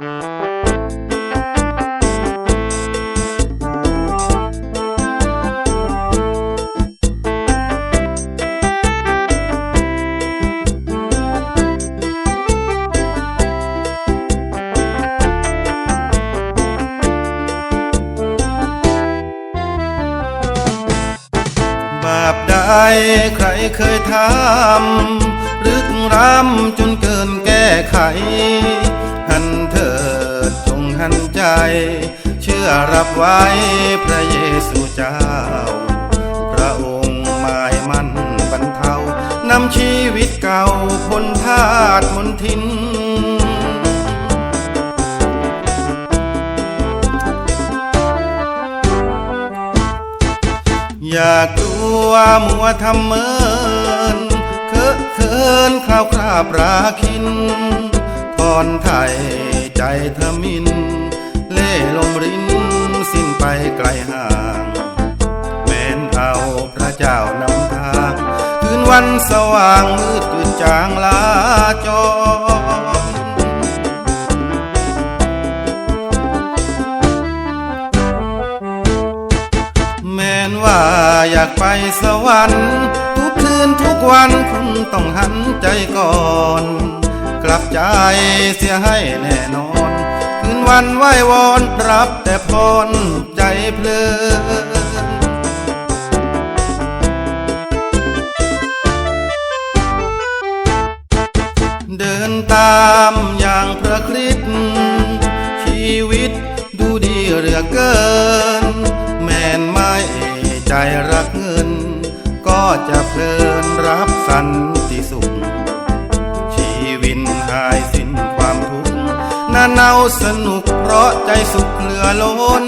บาปใดใครเคยทำรึกรำจนเกินแก้ไข ดจงหันใจ เชื่อรับไว้พระเยซูเจ้า พระองค์หมายมั่นบรรเทานำชีวิตเก่าพ้นทาตมนทินอย่ากลัวมัวทำเมินเคอะเคินคราวคราบราคินทอนไทยใจเธอมิน ลมรินสิ้นไปไกลห่าง แม้นเอาพระเจ้านำทาง คืนวันสว่างมืดจืดจางลาจรแม้นว่าอยากไปสวรรค์ ทุกคืนทุกวันคุณต้องหันใจก่อน กลับใจเสียให้แน่นอน วันไหววอนรับแต่พรใจเพลินเดินตามอย่างพระคริสต์ชีวิตดูดีเหลือเกิน แม่นไม่ใจรักเงิน ก็จะเพลินรับสันติสุข น่าเนาสนุกเพราะใจสุขเหลือล้นเดิน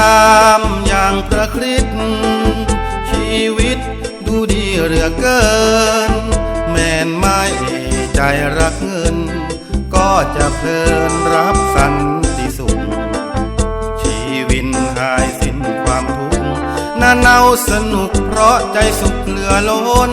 ตามอย่างพระคริสต์ชีวิตดูดีเหลือเกิน แม่นไม่ใจรักเงิน ก็จะเพลินรับสันติสุข ชีวินหายสิ้นความทุกข์น่าเนาสนุกเพราะใจสุขเหลือล้น